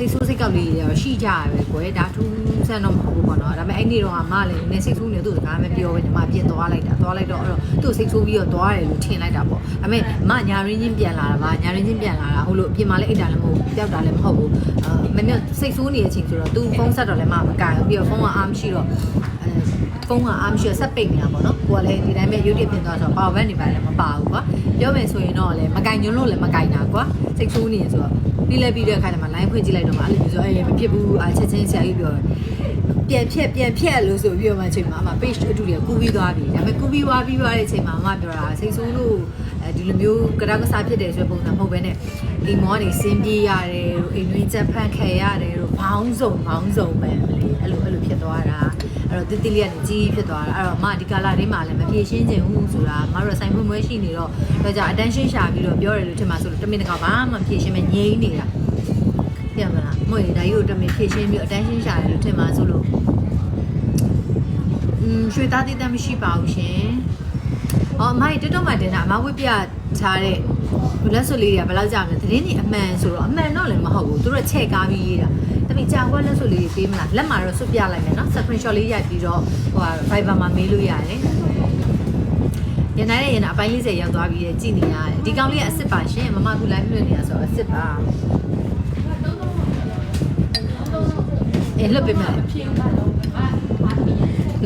စိတ်ဆိုးစိတ်ကောက်လေးတွေတော့ရှိကြရပဲကွယ်ဒါထူးဆန်းတော့မဟုတ်ဘူးပေါ့နော်ဒါပေမဲ့အဲ့ဒီတော့ကမလည်းနည်းစိတ်ဆိုးနေသူ့စကားမပြောဘဲနဲ့မပြစ်သွားလိုက်တာသွားလိုက်တော့အဲ့တော့သူ့စိတ်ဆိုးပြီးတော့သွားတယ်လို့ထင်လိုက်တာပေါ့ဒါပေမဲ့မညာရင်းချင်းပြန်လာတာပါညာရင်းချင်းပြန်လာတာဟိုလိုအပြင်မှာလည်းအိတ်တာလည်းမဟုတ်ဘူးပျောက်တာလည်းမဟုတ်ဘူးအာမမြစိတ်ဆိုးနေတဲ့အချိန်ဆိုတော့သူဖုန်းဆက်တော့လည်းမမကန်ဘူးပြီးတော့ဖုန်းကအားမရှိတော့အဲဖုန်းကအားမရှိတော့ဆက်ပိတ်နေတာပေါ့နော်ကိုကလည်းဒီတိုင်းပဲ YouTube ပြင်သွားဆိုတော့ power bank နေပါလည်းမပါဘူးကွာပြောမယ်ဆိုရင်တော့လည်းမကင်ညွန်းလို့လည်းမကင်တာကွာစိတ်ဆိုးနေရဆိုတော့ပြီးလဲပြီးတဲ့အခါကျမှ line ဖွင့်ကြည့်လိုက်တော့မှအဲ့လိုမျိုးဆိုအေးမဖြစ်ဘူးအချက်ချင်းဆရာကြီးပြောတယ်ပြန်ဖြက်ပြန်ဖြက်လို့ဆိုပြီးတော့မှအချိန်မှာအမ page အတူတည်းကူးပြီးသွားပြီဒါပေမဲ့ကူးပြီးသွားပြီးသွားတဲ့အချိန်မှာအမပြောတာစိတ်ဆိုးလို့အဲဒီလိုမျိုးကရကစားဖြစ်တယ်ဆိုတဲ့ပုံစံမဟုတ်ဘဲနဲ့အိမ်မောကနေစင်းပြေးရတယ်တို့အိမ်တွင်းချက်ဖန်ခဲရတယ်တို့ဘောင်းစုံဘောင်းစုံပဲမလေးအဲ့လိုအဲ့လိုဖြစ်သွားတာအဲ့တော့တိတိလေးကနေကြီးဖြစ်သွားတာအဲ့တော့အမဒီကာလာလေးမှာလည်းမပြေရှင်းချင်ဘူးဆိုတာအမတို့ဆိုင်ဖွင့်ပွဲရှိနေတော့တော့ကြ attention ရှာပြီးတော့ပြောတယ်လို့ထင်ပါဆိုလို့တမင်တကာဘာမှပြေရှင်းမငြိမ်းနေတာ ပြမလားမဟုတ်ရင်ဒါကြီးကိုတမင်ဖြည့်ရှင်းပြီးအတန်းရှင်းရှာတယ်လို့ထင်ပါဆိုလို့อืมရွှေသားတိတ်တက်မရှိပါဘူးရှင်။အော်အမကြီးတက်တော့မှတင်တာအမဝိပြထားတဲ့လက်စွပ်လေးတွေကဘယ်လောက်ကြာမလဲသတင်းကြီးအမှန်ဆိုတော့အမှန်တော့လည်းမဟုတ်ဘူးသူတို့ချက်ကားပြီးရေးတာတမင်ကြာခွက်လက်စွပ်လေးတွေပေးမလားလက်မှာတော့စွပ်ပြလိုက်မယ်နော် screenshot လေးရိုက်ပြီးတော့ဟိုဟာ Viber မှာမေးလို့ရတယ်ရနိုင်တဲ့ရနိုင်အပိုင်း40ရောက်သွားပြီးကြည်နေရတယ်ဒီကောင်လေးကအစ်စ်ပါရှင်မမကူ live လွှင့်နေတာဆိုတော့အစ်စ်ပါ အေးလွတ်ပေးမယ်ဘယ်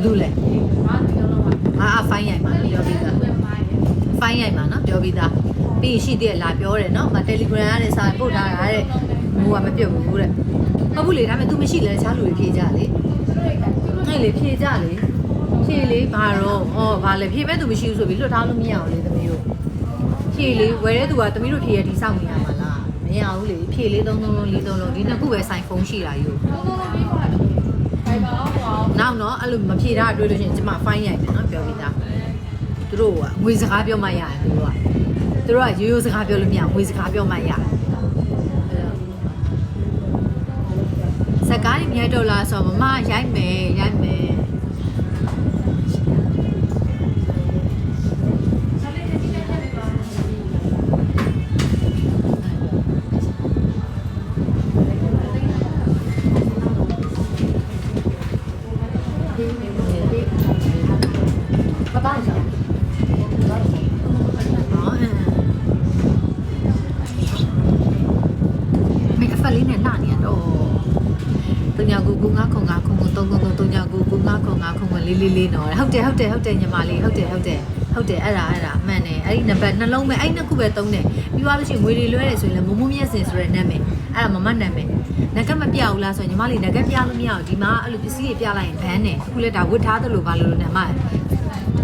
သူလဲအာအဖိုင်းရိုက်မှာပြောပြီးသားဖိုင်းရိုက်မှာနော်ပြောပြီးသားပြီးရှိသေးတယ်လာပြောတယ်နော်မ Telegram ကနေစာပို့ထားတာတဲ့ဟိုကမပြုတ်ဘူးတဲ့ဟုတ်ဘူးလေဒါပေမဲ့ तू မရှိလဲတခြားလူတွေဖြေကြလေအဲ့လေဖြေကြလေဖြေလေဘာတော့ဩဘာလဲဖြေမဲ့ तू မရှိဘူးဆိုပြီးလွတ်ထားလို့မရအောင်လေသမီးတို့ဖြေလေဝယ်တဲ့သူကသမီးတို့ဖြေရဒီစောင့်နေရမှာလားမ ရဘူးလေဖြေလေးသုံးသုံးလုံးလေးသုံးလုံးဒီနှစ်ခုပဲဆိုင်ဖုန်းရှိတာယူနောက်တော့အဲ့လိုမဖြေတာတွေ့လို့ရှိရင်ကျမဖိုင်းရိုက်မယ်နော်ပြောပြီးသားသူတို့ကငွေစကားပြောမှရတယ်သူတို့ကသူတို့ကရိုးရိုးစကားပြောလို့မရငွေစကားပြောမှရတယ်စကားကြီးမြိုက်တော့လားဆိုတော့မမရိုက်မယ်ရိုက်မ လေးလေးလေးနော်ဟုတ်တယ်ဟုတ်တယ်ဟုတ်တယ်ညီမလေးဟုတ်တယ်ဟုတ်တယ်ဟုတ်တယ်အဲ့ဒါအဲ့ဒါအမှန်တယ်အဲ့ဒီနံပါတ်နှလုံးပဲအဲ့ဒီနှစ်ခုပဲသုံးတယ်ပြီးသွားလို့ရှိရင်ငွေတွေလွှဲတယ်ဆိုရင်လည်းမမိုးမြက်စင်ဆိုတဲ့နာမည်အဲ့ဒါမမနာမည်ငကမပြဘူးလားဆိုရင်ညီမလေးငကပြလို့မရဘူးဒီမှာအဲ့လိုပစ္စည်းတွေပြလိုက်ရင်ဘန်းတယ်အခုလည်းဒါဝတ်ထားသလိုပါလို့လို့ညီမ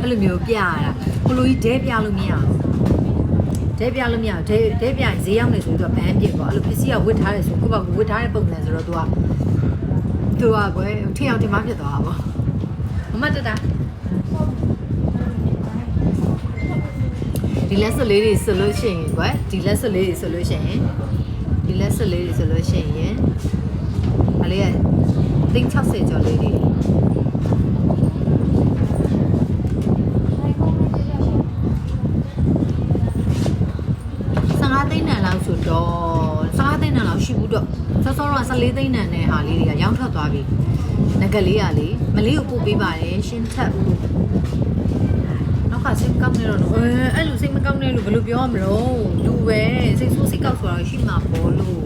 အဲ့လိုမျိုးပြရတာကိုလိုကြီးဒဲပြလို့မရဘူးဒဲပြလို့မရဘူးဒဲဒဲပြရင်ဈေးရောက်နေဆိုတော့ဘန်းပြစ်ပေါ့အဲ့လိုပစ္စည်းကဝတ်ထားတယ်ဆိုကိုယ့်ဘာကိုဝတ်ထားတဲ့ပုံစံဆိုတော့ तू က तू ကကွယ်ထင်အောင်တင်မဖြစ်သွားတာပေါ့ မမတတာဒီလက်စွပ်လေးတွေဆိုလို့ရှိရင်ကွယ်ဒီလက်စွပ်လေးတွေဆိုလို့ရှိရင်ဒီလက်စွပ်လေးတွေဆိုလို့ရှိရင်မလေးကသိန်း60ကျော်လေးတွေ15သိန်းတန်လောက်ဆိုတော့15သိန်းတန်လောက်ရှိဘူးတော့စောစောတော့14သိန်းတန်တဲ့ဟာလေးတွေကရောင်းထွက်သွားပြီ ငကလေးကလေမလေးကိုပို့ပေးပါတယ်ရှင်းထက်ဦးနောက်ကစိတ်ကောက်နေတော့အဲအဲ့လိုစိတ်မကောက်နေလို့ဘယ်လိုပြောရမလို့လူပဲစိတ်ဆိုးစိတ်ကောက်ဆိုတာရှိမှာပေါ့လို့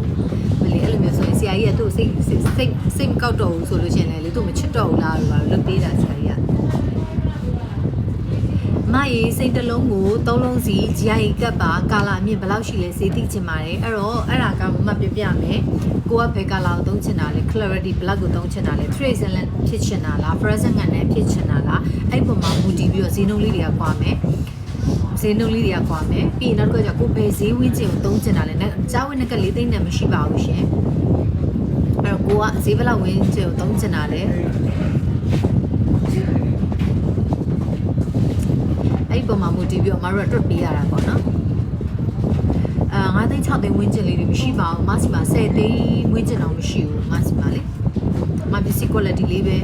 မလေးအဲ့လိုမျိုးဆိုရင်ဆရာကြီးကသူ့စိတ်စိတ်စိတ်စိတ်မကောက်တော့ဘူးဆိုလို့ရှိရင်လေသူ့မချစ်တော့ဘူးလားလို့ပါလုပ်ပေးတာဆရာကြီးက မရေစိတ်တစ်လုံးကိုသုံးလုံးစီဂျာရီကပ်ပါကာလာအမြင့်ဘယ်လောက်ရှိလဲဈေးသိချင်ပါတယ်အဲ့တော့အဲ့ဒါကမှပြပြမယ်ကိုကဘယ်ကာလာကိုသုံးချင်တာလဲ clarity black ကိုသုံးချင်တာလဲ trace and ဖြစ်ချင်တာလား present နဲ့ဖြစ်ချင်တာလားအဲ့ပုံမှာမူတည်ပြီးတော့ဈေးနှုန်းလေးတွေကကွာမယ်ဈေးနှုန်းလေးတွေကကွာမယ်ပြီးရင်နောက်တစ်ခါကျကိုဘယ်ဈေးဝင်းချင်ကိုသုံးချင်တာလဲကြားဝင်ကလေးသိန်းနဲ့မရှိပါဘူးရှင်အဲ့တော့ကိုကဈေးဘယ်လောက်ဝင်းချင်ကိုသုံးချင်တာလဲ အဲ့ဒီပုံမှာမူတည်ပြီးတော့မတို့ကတွတ်ပေးရတာပေါ့နော်အာ9သိန်း6သိန်းဝင်းကျင်လေးတွေမရှိပါဘူးမဆီမှာ10သိန်းဝင်းကျင်တော့မရှိဘူးမဆီမှာလေမပစ္စည်း quality လေးပဲ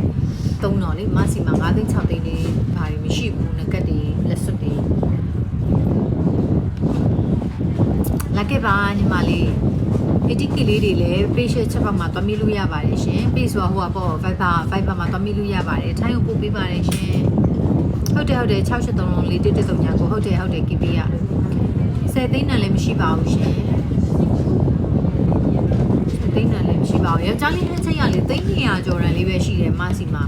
သုံးတော့လေမဆီမှာ9သိန်း6သိန်းလေးဘာတွေမရှိဘူးငကတ်တွေလက်စွပ်တွေလာခဲ့ပါညီမလေး 80k လေးတွေလည်း page ချက်ပေါက်မှာတွားမိလို့ရပါတယ်ရှင် page ဆိုတာဟိုကပေါ့ Viber Viber မှာတွားမိလို့ရပါတယ်ထိုင်းကိုပို့ပေးပါတယ်ရှင် ဟုတ်တယ်ဟုတ်တယ်683လုံးလေးတစ်တစ်စုံညာကိုဟုတ်တယ်ဟုတ်တယ် KB ရ10သိန်းနဲ့လည်းမရှိပါဘူးရှင်10သိန်းနဲ့လည်းမရှိပါဘူးယောက်ျားလေးတစ်ချက်ရလေသိန်း200ကျော်ရန်လေးပဲရှိတယ်မဆီမှာ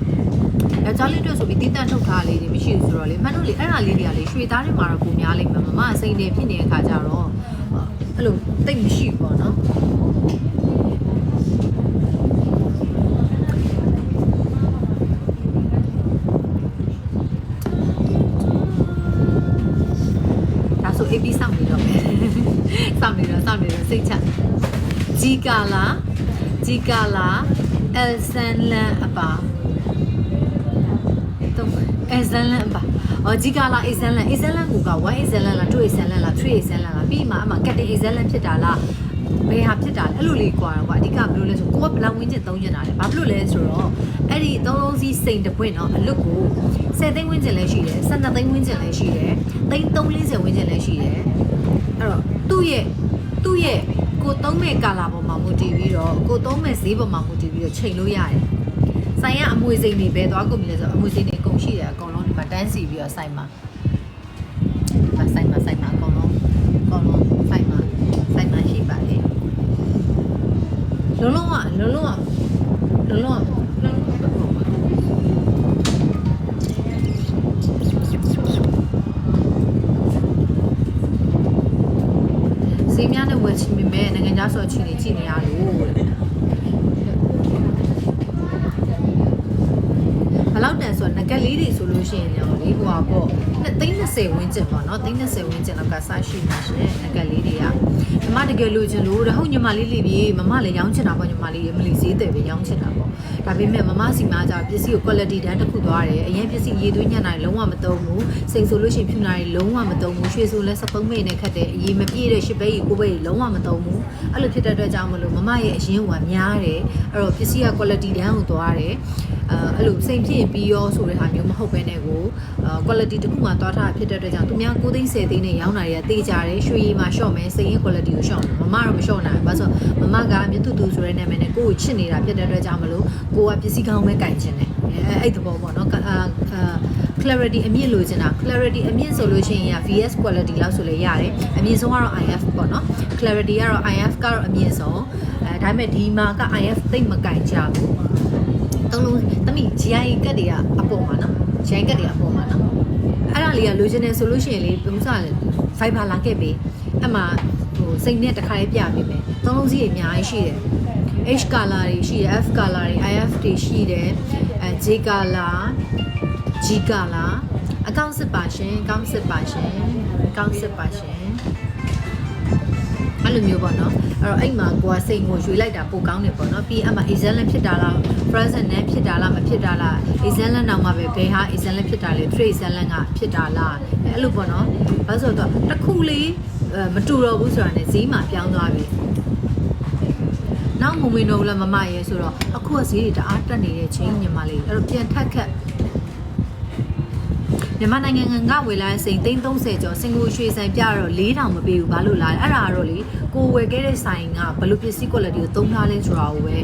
ယောက်ျားလေးတို့ဆိုပြီးတိတန့်ထုတ်ထားလေးတွေမရှိဘူးဆိုတော့လေမှန်လို့လေအဲ့ဒါလေးတွေကလေရွှေသားတွေမှာတော့ပုံများလိမ့်မယ်မမအစိမ့်တွေဖြစ်နေတဲ့ခါကျတော့အဲ့လိုတိတ်မရှိဘူးပေါ့ ကာလာဂျီကာလာအယ်ဆန်လန်အပါတော့အယ်ဆန်လန်အပါအော်ဂျီကာလာအယ်ဆန်လန်အယ်ဆန်လန်ကိုက1အယ်ဆန်လန်လား2အယ်ဆန်လန်လား3အယ်ဆန်လန်လားပြီးမှအမှကတ်တင်အယ်ဆန်လန်ဖြစ်တာလားဘယ်ဟာဖြစ်တာလဲအဲ့လိုလေးကွာတော့ကွာအဓိကဘယ်လိုလဲဆိုကိုကဘလောင်ဝင်းကျင်သုံးကျင်တာလေဘာဖြစ်လို့လဲဆိုတော့အဲ့ဒီသုံးလုံးစီးစိန်တပွင့်တော့အလွတ်ကို10သိန်းဝင်းကျင်လည်းရှိတယ်12သိန်းဝင်းကျင်လည်းရှိတယ်သိန်း340ဝင်းကျင်လည်းရှိတယ်အဲ့တော့သူ့ရဲ့သူ့ရဲ့ ကိုသုံးမဲ့ကာလာပေါ်မှာမူတည်ပြီးတော့ကိုသုံးမဲ့ဈေးပေါ်မှာမူတည်ပြီးတော့ချိန်လို့ရတယ်။ဆိုင်ရအမွေစိန်တွေပဲသွားကုန်ပြီလဲဆိုတော့အမွေစိန်တွေအကုန်ရှိတယ်အကုန်လုံးဒီမှာတန်းစီပြီးတော့ဆိုင်မှာဒါဆိုင်မှာဆိုင်မှာအကုန်လုံးအကုန်လုံးဆိုင်မှာဆိုင်မှာရှိပါလေ။လုံးလုံးကလုံးလုံးကလုံးလုံးကလုံးလုံးက ဈေးများနဲ့ဝယ်ချင်ပေမဲ့နိုင်ငံခြားဆိုအချိန်ကြီးကြည့်နေရလို့တဲ့ဘလောက်တန်ဆိုတော့ငကက်လေးတွေဆိုလို့ရှိရင်တော့လေဟိုပါပေါ့330ဝန်းကျင်ပေါ့နော်330ဝန်းကျင်လောက်ကစရှိနေရှင်ငကက်လေးတွေက မမတကယ်လို့ချင်လို့တဲ့ဟုတ်ညီမလေးလေးပြီးမမလည်းရောင်းချင်တာပေါ့ညီမလေးမလီဈေးတယ်ပဲရောင်းချင်တာပေါ့ဒါပေမဲ့မမစီမားကြပစ္စည်းကို quality တန်းတစ်ခုသွားတယ်အရင်ပစ္စည်းရေသွင်းညံ့နိုင်လုံးဝမသုံးဘူးစိန်ဆိုလို့ရှိရင်ဖြူနာတွေလုံးဝမသုံးဘူးရွှေဆိုလဲ73မိနစ်နဲ့ခတ်တယ်အရေးမပြည့်တဲ့ရှစ်ဘဲကြီးကိုဘဲကြီးလုံးဝမသုံးဘူးအဲ့လိုဖြစ်တဲ့အတွက်ကြောင့်မလို့မမရဲ့အရင်ကများတယ်အဲ့တော့ပစ္စည်းက quality တန်းကိုသွားတယ် အဲအဲ့လိုစိန်ဖြစ်ရင်ပြီးရောဆိုတဲ့ဟာမျိုးမဟုတ်ဘဲနဲ့ကိုအာ quality တစ်ခုမှသွားထားဖြစ်တဲ့အတွက်ကြောင့်သူများ9သိန်း10သိန်းနဲ့ရောင်းတာတွေကတေးကြတယ်ရွှေရည်မှာ short မယ်စိန်ရဲ့ quality ကို short မယ်မမတော့မ short နိုင်ဘူးဘာလို့ဆိုမမကမြတ်တူတူဆိုတဲ့နာမည်နဲ့ကိုကိုချစ်နေတာဖြစ်တဲ့အတွက်ကြောင့်မလို့ကိုကပစ္စည်းကောင်းပဲကင်ချင်တယ်အဲအဲ့ဒီဘောပေါ့နော်အာအာ clarity အမြင့်လိုချင်တာ clarity အမြင့်ဆိုလို့ရှိရင် VS quality လောက်ဆိုလေရတယ်အမြင့်ဆုံးကတော့ IF ပေါ့နော် clarity ကတော့ IF ကတော့အမြင့်ဆုံးအဲဒါပေမဲ့ဒီမှာက IF သိမ့်မကင်ကြဘူးသုံးလုံးတ မိ GI ကတ်တွေကအပေါ်မှာနော် GI ကတ်တွေကအပေါ်မှာနော်အဲ့ဒါလေးကလိုချင်တယ်ဆိုလို့ရှိရင်လေဘယ်မှစားလဲ Viber လာခဲ့ပြီအဲ့မှာဟိုစိတ်နဲ့တစ်ခါလေးပြပေးမယ်သုံးလုံးစီးတွေအများကြီးရှိတယ် H color တွေရှိတယ် F color တွေ IF တွေရှိတယ်အဲ J color G color အကောင့်စစ်ပါရှင်အကောင့်စစ်ပါရှင်အကောင့်စစ်ပါရှင် အဲ့လိုမျိုးပေါ့နော်အဲ့တော့အဲ့မှာကိုကစိတ်ကိုရွေလိုက်တာပိုကောင်းတယ်ပေါ့နော်ပြီးအမှ example ဖြစ်တာလား present နဲ့ဖြစ်တာလားမဖြစ်တာလား example နောက်မှပဲဘယ်ဟာ example ဖြစ်တာလဲ trace example ကဖြစ်တာလားအဲ့လိုပေါ့နော်ဘာလို့ဆိုတော့တစ်ခုလေးအဲမတူတော့ဘူးဆိုတာ ਨੇ ဈေးမှာပြောင်းသွားပြီနောက်မဝင်တော့ဘူးလားမမရဲဆိုတော့အခုကဈေးတွေတအားတက်နေတဲ့ချိန်ညီမလေးအဲ့တော့ပြန်ထက်ခတ် မြန်မာနိုင်ငံကဝယ်လာတဲ့စိန်သိန်း30ကျော်စင်ကာပူရွှေဆိုင်ပြတော့4000မပေးဘူးဘာလို့လားအဲ့ဒါကတော့လေကိုဝယ်ခဲ့တဲ့ဆိုင်ကဘယ်လိုပစ္စည်း quality ကိုသုံးထားလဲဆိုတာကိုပဲ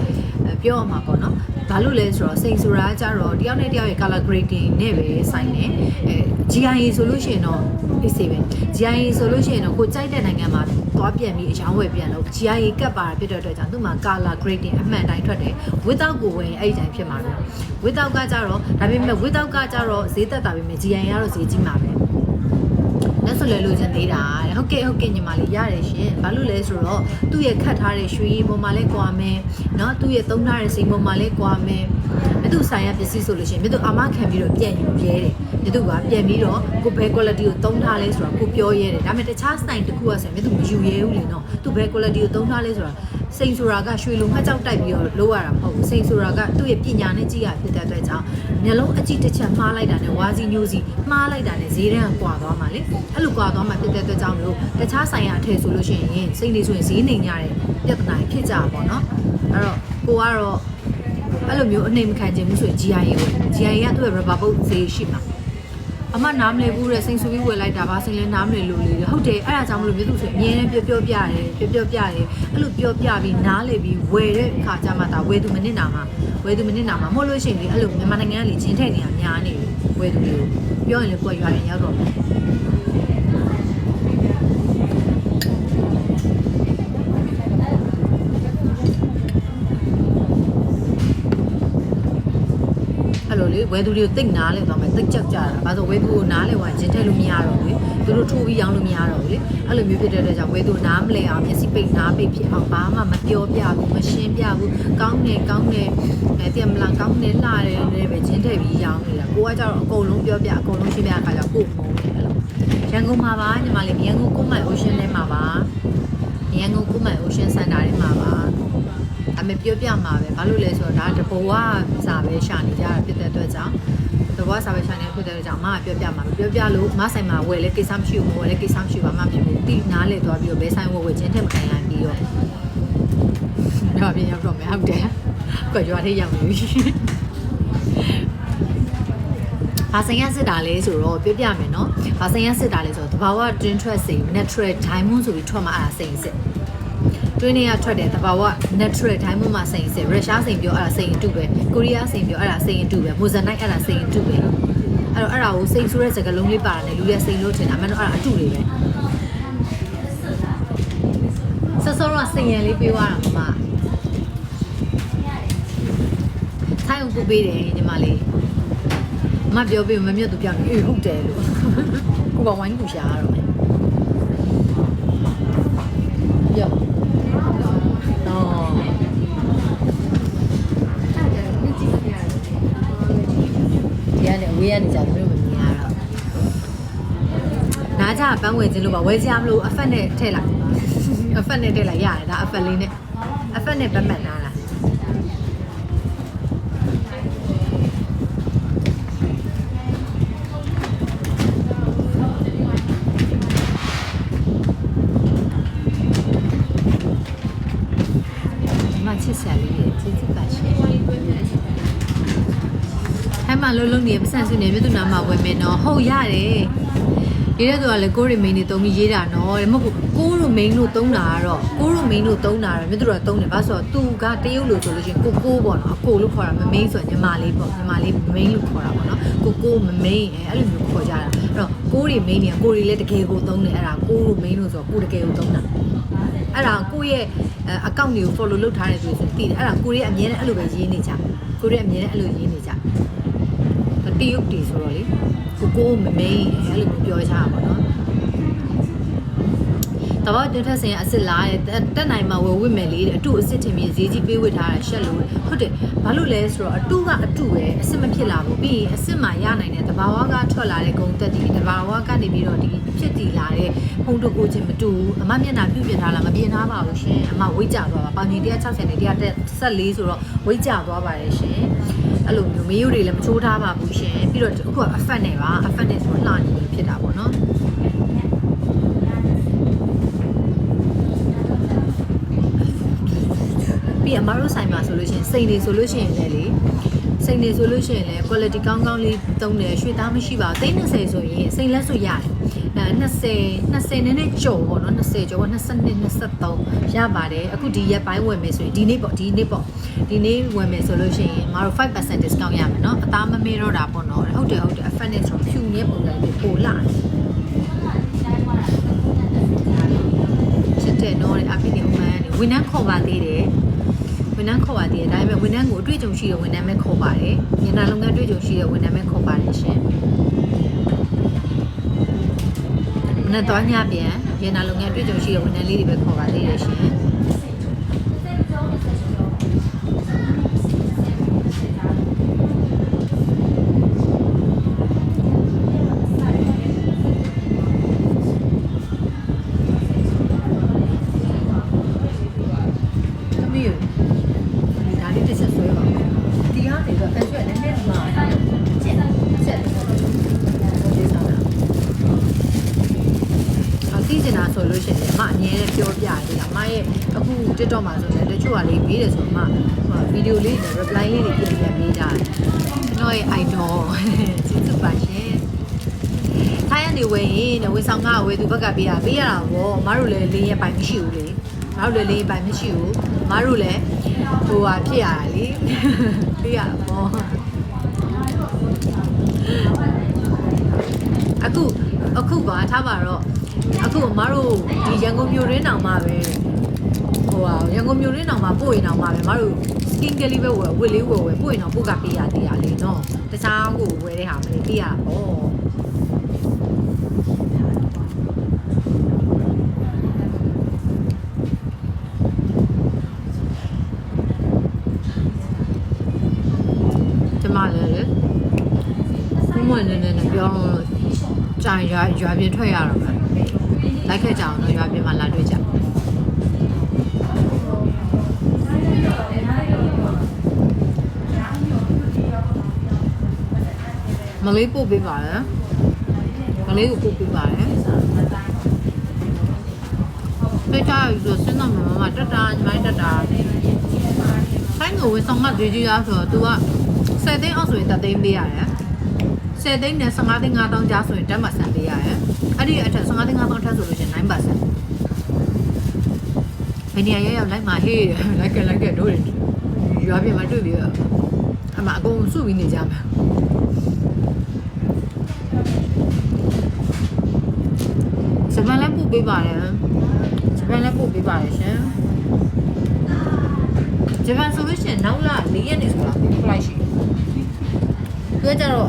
အဲပြောရမှာပေါ့နော်ဘာလို့လဲဆိုတော့စိန်ဆိုတာကကြတော့တယောက်နဲ့တယောက်ရဲ့ color grading နဲ့ပဲဆိုင်နေအဲ GIA ဆိုလို့ရှိရင်တော့အေးစေပဲ GIA ဆိုလို့ရှိရင်တော့ကိုကြိုက်တဲ့နိုင်ငံမှာ သွားပြန်ပြီးအယောင်းဝယ်ပြန်လို့ GIA ကတ်ပါတာဖြစ်တဲ့အတွက်ကြောင့်သူ့မှာ color grading အမှန်တိုင်းထွက်တယ် without ကိုဝယ်ရင်အဲ့ဒီတိုင်းဖြစ်မှာပဲ without ကကြတော့ဒါပေမဲ့ without ကကြတော့ဈေးသက်တာပဲမြင် GIA ကတော့ဈေးကြီးမှာပဲလက်ဆိုလဲလို့ချင်သေးတာတဲ့ဟုတ်ကဲ့ဟုတ်ကဲ့ညီမလေးရတယ်ရှင်ဘာလို့လဲဆိုတော့သူ့ရဲ့ခတ်ထားတဲ့ရွှေရည်ပေါ်မှာလဲကွာမယ်เนาะသူ့ရဲ့သုံးထားတဲ့စိန်ပေါ်မှာလဲကွာမယ် မြတ်သူဆိုင်ရပစ္စည်းဆိုလို့ရှိရင်မြတ်သူအာမခံပြီးတော့ပြန်ယူရဲတယ်မြတ်သူကပြန်ပြီးတော့ကိုဘယ် quality ကိုသုံးထားလဲဆိုတော့ကိုပြောရဲတယ်ဒါပေမဲ့တခြားဆိုင်တစ်ခုကဆိုရင်မြတ်သူမယူရဲဘူးလေနော်သူဘယ် quality ကိုသုံးထားလဲဆိုတာစိန်ဆိုတာကရွှေလုံးခက်ကြောက်တိုက်ပြီးတော့လိုရတာမဟုတ်ဘူးစိန်ဆိုတာကသူ့ရဲ့ပညာနဲ့ကြည့်ရဖြစ်တဲ့အတွက်ကြောင့်မျက်လုံးအကြည့်တစ်ချက်မှားလိုက်တာနဲ့ဝါစီညိုစီမှားလိုက်တာနဲ့ဈေးတန်းကကွာသွားမှာလေအဲ့လိုကွာသွားမှာဖြစ်တဲ့အတွက်ကြောင့်မလို့တခြားဆိုင်ရအထည်ဆိုလို့ရှိရင်စိန်တွေဆိုရင်ဈေးနှိမ်ရတဲ့ပြဿနာဖြစ်ကြပါတော့အဲ့တော့ကိုကတော့ အဲ့လိုမျိုးအနေမခံခြင်းမှုဆိုရင် GIA ကို GIA ကသူ့ရဲ့ rubber boat ဈေးရှိမှာအမနားမလဲဘူးတဲ့စိန်ဆူပြီးဝယ်လိုက်တာပါစိန်လဲနားမလဲလို့လေဟုတ်တယ်အဲ့ဒါကြောင့်မလို့မြို့သူဆိုအမြဲတမ်းပြောပြောပြတယ်ပြောပြောပြတယ်အဲ့လိုပြောပြပြီးနားလေပြီးဝယ်တဲ့ခါကျမှဒါဝယ်သူမနစ်နာမှာဝယ်သူမနစ်နာမှာမဟုတ်လို့ရှိရင်လေအဲ့လိုမြန်မာနိုင်ငံကလေချင်းထည့်နေတာများနေတယ်ဝယ်သူတွေကိုပြောရင်လေကိုယ်ရွာရင်ရောက်တော့ ဝယ်သူတွေကိုတိတ်နားလဲသွားမယ်တိတ်ကြောက်ကြတာဘာလို့ဝယ်သူကိုနားလဲဝါချင်းထည့်လို့မရတော့ဘူးလေသူတို့ထိုးပြီးရောင်းလို့မရတော့ဘူးလေအဲ့လိုမျိုးဖြစ်တဲ့အတွက်ကြောင့်ဝယ်သူနားမလဲအောင်မျက်စိပိတ်နားပိတ်ဖြစ်အောင်ဘာမှမပြောပြဘူးမရှင်းပြဘူးကောင်းတယ်ကောင်းတယ်အဲတင်မလားကောင်းတယ်လှတယ်လည်းပဲချင်းထည့်ပြီးရောင်းနေတာကိုကကြတော့အကုန်လုံးပြောပြအကုန်လုံးရှင်းပြအခါကျကိုဖုံးတယ်အဲ့လိုရန်ကုန်မှာပါညီမလေးရန်ကုန်ကုမိုင် ocean ထဲမှာပါရန်ကုန်ကုမိုင် ocean center ထဲမှာပါ အမေပြောပြမှာပဲဘာလို့လဲဆိုတော့ဒါတဘောကစာပဲရှာနေကြတာဖြစ်တဲ့အတွက်ကြောင့်တဘောစာပဲရှာနေဖြစ်တဲ့အတွက်ကြောင့်အမကပြောပြမှာပဲပြောပြလို့မဆိုင်မှာဝယ်လဲကိစ္စမရှိဘူးဝယ်လဲကိစ္စမရှိပါမှဖြစ်ဘူးတိနားလေသွားပြီးတော့ဘယ်ဆိုင်ဝယ်ဝယ်ချင်းထက်မခံရပြီးတော့တော့ပြင်ရောက်တော့မယ်ဟုတ်တယ်ကွရွာထိရောက်ပြီဘာဆိုင်ရစစ်တာလဲဆိုတော့ပြပြမယ်နော်။ဘာဆိုင်ရစစ်တာလဲဆိုတော့တဘာဝ twin thread စိန် natural diamond ဆိုပြီးထွက်มาအဲ့ဒါစိန်စစ်။ တွင်းနေရထွက်တဲ့တဘာဝ natural diamond မှာစိန်စစ်ရုရှားစိန်ပြောအဲ့ဒါစိန်အတုပဲကိုရီးယားစိန်ပြောအဲ့ဒါစိန်အတုပဲမိုဇန်နိုက်အဲ့ဒါစိန်အတုပဲအဲ့တော့အဲ့ဒါကိုစိန်ဆိုတဲ့စကားလုံးလေးပါတာနဲ့လူတွေစိန်လို့ထင်တာအမှန်တော့အဲ့ဒါအတုတွေပဲဆောဆောတော့စိန်ရန်လေးပေးသွားတာမမထိုင်ကိုပေးတယ်ညီမလေးအမပြောပြီးမမြတ်သူပြောင်းနေအေးဟုတ်တယ်လို့ကိုကဝိုင်းကူရှာရတော့မယ်ပြောနော်ဒီကနေဝေး ရနေကြတယ်မမြင်ရတော့နားကြပန်းဝယ်ခြင်းလို့ပါဝယ်ကြမလို့အဖက်နဲ့ထည့်လိုက်အဖက်နဲ့ထည့်လိုက်ရတယ်ဒါအဖက်လေးနဲ့အဖက်နဲ့ပတ်မှတ်နား မလုံးလုံးနေပစံစုနေမြတ်သူနာမှာဝယ်မယ်နော်ဟုတ်ရတယ်ရေးတဲ့သူကလည်းကိုရီမိန်နေတုံးပြီးရေးတာနော်တဲ့မဟုတ်ဘူးကိုရိုမိန်လို့တုံးတာကတော့ကိုရိုမိန်လို့တုံးတာတော့မြတ်သူကတုံးတယ်ဘာဆိုတော့သူကတရုတ်လို့ဆိုလို့ချင်းကိုကိုပေါ့နော်အကိုလို့ခေါ်တာမမိန်ဆိုညီမလေးပေါ့ညီမလေးမိန်လို့ခေါ်တာပေါ့နော်ကိုကိုမမိန်အဲအဲ့လိုမျိုးခေါ်ကြတာအဲ့တော့ကိုရီမိန်နေကိုရီလည်းတကယ်ကိုတုံးတယ်အဲ့ဒါကိုရိုမိန်လို့ဆိုတော့ကိုတကယ်ကိုတုံးတာအဲ့ဒါကိုယ့်ရဲ့အကောင့်တွေကို follow လုပ်ထားတယ်ဆိုရင်သိတယ်အဲ့ဒါကိုယ့်ရဲ့အမြဲတမ်းအဲ့လိုပဲရေးနေကြကိုယ့်ရဲ့အမြဲတမ်းအဲ့လိုရေးနေကြ တရုတ်တီဆိုတော့လေကိုကိုမမိန်အဲ့လိုမျိုးပြောချတာပေါ့နော်တဘောတွင်ထက်စင်အစ်စ်လားတဲ့တက်နိုင်မှာဝယ်ဝစ်မယ်လေတဲ့အတုအစ်စ်ထင်ပြီးဈေးကြီးပေးဝစ်ထားတာရှက်လို့ဟုတ်တယ်ဘာလို့လဲဆိုတော့အတုကအတုပဲအစ်စ်မဖြစ်လာဘူးပြီးရင်အစ်စ်မှာရနိုင်တဲ့တဘာဝကထွက်လာတဲ့ဂုံတက်တီတဘာဝကနေပြီးတော့ဒီဖြစ်တည်လာတဲ့ဖုံတကိုချင်းမတူဘူးအမမျက်နှာပြုတ်ပြင်ထားလားမပြင်ထားပါဘူးရှင်အမဝိတ်ကြသွားပါပေါင်ကြီး160နဲ့114ဆိုတော့ဝိတ်ကြသွားပါတယ်ရှင် အဲ့လိုမျိုးမေးယူတွေလည်းမချိုးထားပါဘူးရှင်ပြီးတော့အခုကအဖက်နဲ့ပါအဖက်နဲ့ဆိုလှနေဖြစ်တာပေါ့နော်ပြီးအမတို့ဆိုင်မှာဆိုလို့ရှိရင်စိန်တွေဆိုလို့ရှိရင်လည်းလေစိန်တွေဆိုလို့ရှိရင်လည်း quality ကောင်းကောင်းလေးသုံးတယ်ရွှေသားမရှိပါဘူး30ဆိုရင်စိန်လက်ဆိုရတယ် အဲ20 20နည်းနည်းကျော်ပေါ့နော်20ကျော်22 23ရပါတယ်အခုဒီရက်ပိုင်းဝယ်မယ်ဆိုရင်ဒီနေ့ပေါ့ဒီနေ့ပေါ့ဒီနေ့ဝယ်မယ်ဆိုလို့ရှိရင်မတို့5% discount ရမယ်နော်အသားမမေ့တော့တာပေါ့နော်ဟုတ်တယ်ဟုတ်တယ် affect ဆိုဖြူမြဲပုံစံမျိုးပိုလာချစ်တယ်နော်အပိနေဥမန်နေဝန်ထမ်းခေါ်ပါသေးတယ်ဝန်ထမ်းခေါ်ပါသေးတယ်ဒါပေမဲ့ဝန်ထမ်းကိုအတွေ့အကြုံရှိတဲ့ဝန်ထမ်းပဲခေါ်ပါတယ်။ညနာလုပ်ငန်းအတွေ့အကြုံရှိတဲ့ဝန်ထမ်းပဲခေါ်ပါတယ်ရှင်။ မနေ့တော့ညပြန်ညနာလုပ်ငန်းအတွေ့အကြုံရှိတဲ့ဝန်ထမ်းလေးတွေပဲခေါ်ပါသေးတယ်ရှင်။။ လို့ရှိရင်အမအငြင်းပြောပြရတယ်။အမရဲ့အခု TikTok မှာဆိုရင်တချို့ကလေးမေးတယ်ဆိုတော့အမဗီဒီယိုလေးနဲ့ reply လေးတွေပြန်ပြန်မေးကြတယ်။ကျွန်တော်ရဲ့ idol ကျေးဇူးပါရှင်။ထိုင်းကနေဝယ်ရင်တဲ့ဝန်ဆောင်ကဝယ်သူဘက်ကပေးရပေးရတာပေါ့မတို့လည်းလေးရင်ပိုင်မရှိဘူးလေမတို့လည်းလေးရင်ပိုင်မရှိဘူးမတို့လည်းဟိုဟာဖြစ်ရတာလေပေးရတာပေါ့အခုအခုပါထားပါတော့ အခုမတို့ဒီရန်ကုန်မြို့ရင်းတောင်မှပဲဟိုဟာရန်ကုန်မြို့ရင်းတောင်မှပို့ရင်တောင်မှပဲမတို့ skin care လေးပဲဝယ်ဝယ်လေးဝယ်ဝယ်ပို့ရင်တော့ပို့ကပေးရသေးရလေနော်တခြားကိုဝယ်တဲ့ဟာမလေးပေးရတာပေါ့ကျမလည်းလေဘုံမနေနေနဲ့ပြောလို့ကြာရင်ရွာရွာပြင်ထွက်ရတော့မယ် လိုက်ခဲ့ကြအောင်တော့ရွာပြင်မှာလာတွေ့ကြမလေးပို့ပေးပါလေမလေးကိုပို့ပေးပါလေတွေ့ကြရဆိုစင်းတော့မမတက်တာညီမတက်တာဆိုင်ကိုဝင်ဆောင်မကြွေးကြည့်ရဆိုတော့ तू က10သိန်းအောက်ဆိုရင်3သိန်းပေးရတယ်10သိန်းနဲ့15သိန်း5000ကြားဆိုရင်10%ပေးရတယ် အဲ့ဒီအထက်15သိန်း5000ထက်ဆိုလို့ရှိရင်9%ဘယ်နေရာရောက်ရောက်လိုက်မှာဟေးလိုက်ကလိုက်ကတို့ရွာပြင်မှာတွေ့ပြီးတော့အမအကုန်စုပြီးနေကြမှာစပန်လည်းပို့ပေးပါတယ်စပန်လည်းပို့ပေးပါတယ်ရှင်ဂျပန်ဆိုလို့ရှိရင်နောက်လာ၄ရက်နေဆိုတာ flight ရှိတယ်။သူကကြတော့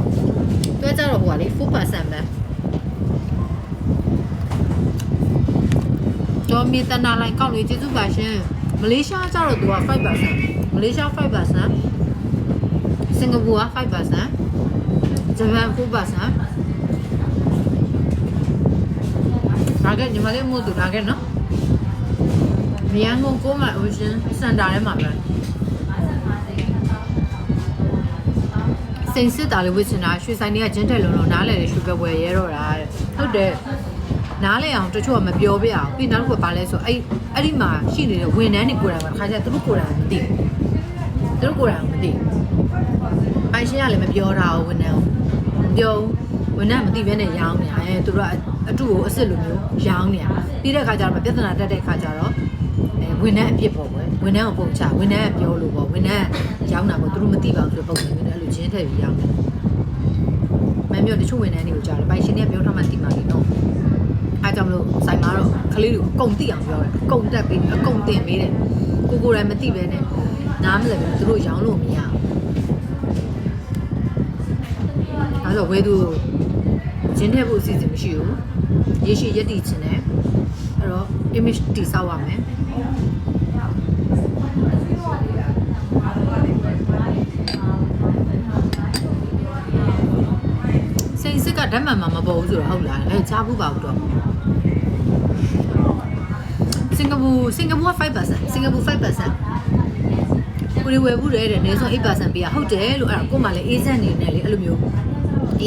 သူကကြတော့ဟိုကလေ4%ပဲ။ ကျော်မီတနာလိုင်းကောက်လေကျေးဇူးပါရှင်။မလေးရှားကျတော့သူက5%မလေးရှား5%စင်ကာပူက5%ဂျပန်4%ဒါကညီမလေးမို့သူဒါကနော်။မြန်ကုန်ကိုမှ ocean center ထဲမှာပဲစိန်စစ်တာလေးဝစ်ချင်တာရွှေဆိုင်တွေကဂျင်းတက်လုံးလုံးနားလဲရွှေပဲဝယ်ရဲတော့တာတဲ့ဟုတ်တယ် နားလဲအောင်တချို့ကမပြောပြအောင်ပြီးနောက်တစ်ခုကဘာလဲဆိုအဲ့အဲ့ဒီမှာရှိနေတဲ့ဝန်ထမ်းတွေကိုယ်တိုင်မှာခါကျသူတို့ကိုယ်တိုင်မသိဘူးသူတို့ကိုယ်တိုင်မသိပိုင်ရှင်းကလည်းမပြောတာဝန်ထမ်းမပြောဝန်ထမ်းမသိဘဲနဲ့ရောင်းနေတာအဲသူတို့ကအတူကိုအစ်စ်လိုမျိုးရောင်းနေတာပြီးတဲ့ခါကျတော့ပြဿနာတက်တဲ့ခါကျတော့အဲဝန်ထမ်းအပြစ်ပေါ့ကွယ်ဝန်ထမ်းကိုပုံချဝန်ထမ်းကပြောလို့ပေါ့ဝန်ထမ်းကရောင်းတာပေါ့သူတို့မသိပါဘူးဆိုတော့ပုံစံမျိုးနဲ့အဲ့လိုချင်းထည့်ပြီးရောင်းတယ်မမ်းမျိုးတချို့ဝန်ထမ်းတွေကိုကြားတယ်ပိုင်ရှင်တွေကပြောထားမှသိမှာလေနော်အားကြောင့်မလို့ဆိုင်မှာတော့ ကလေးတွေကိုအကုန်သိအောင်ပြောတယ်အကုန်တက်ပြီးအကုန်တင်ပေးတယ်ကိုကိုယ်တိုင်မသိပဲနဲ့နားမလည်ဘူးသူတို့ရောင်းလို့မရဘူးအဲဆိုဝဲသူဂျင်းထည့်ဖို့အစီအစဉ်မရှိဘူးရေရှိရက်တည်ခြင်းနဲ့အဲ့တော့ image တိဆောက်ရမယ်စိန်စစ်ကဓာတ်မှန်မှာမပေါ်ဘူးဆိုတော့ဟုတ်လားအဲချားဘူးပါဘူးတော့ စင်ကာပူစင်ကာပူက5%စင်ကာပူ5%ကိုရီဝယ်ဘူးလေတဲ့နေဆုံး8%ပေးရဟုတ်တယ်လို့အဲ့ဒါကို့မှလည်း agent အနေနဲ့လေအဲ့လိုမျိုး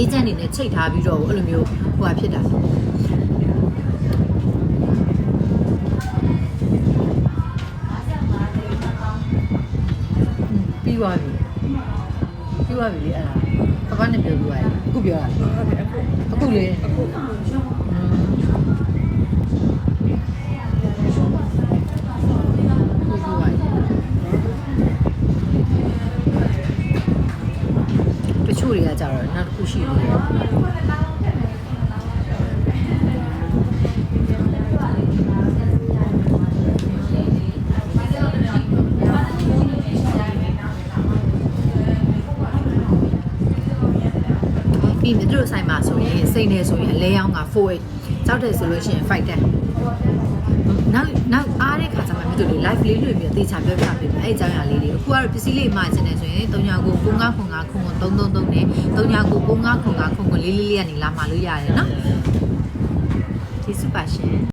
agent အနေနဲ့ချိန်ထားပြီးတော့အဲ့လိုမျိုးဟိုဟာဖြစ်တာပြီးသွားပြီပြီးသွားပြီလေအဲ့ဒါပပနဲ့ပြောပြီးသွားပြီအခုပြောတာအခုလေအခု တွေကကြတော့နောက်တစ်ခုရှိသေးတယ်ပြီးမြတို့ဆိုင်မှာဆိုရင်စိတ်နေဆိုရင်အလဲရောင်းက4ကြောက်တယ်ဆိုလို့ရှိရင်5တက်နောက်နောက်အားတဲ့ခါကျ မှမြတို့လေ live လေးလွှင့်ပြီးတေချာပြောပြပေးမယ်အဲ့အကြောင်းအရာလေးတွေအခုကတော့ပစ္စည်းလေးမှာချင်တယ်ဆိုရင်39ကို95ခွန်5ခွန်333နဲ့39ကို95ခွန်5ခွန်4လေးလေးကနေလာမှာလို့ရတယ်နော်ကျေးဇူးပါရှင်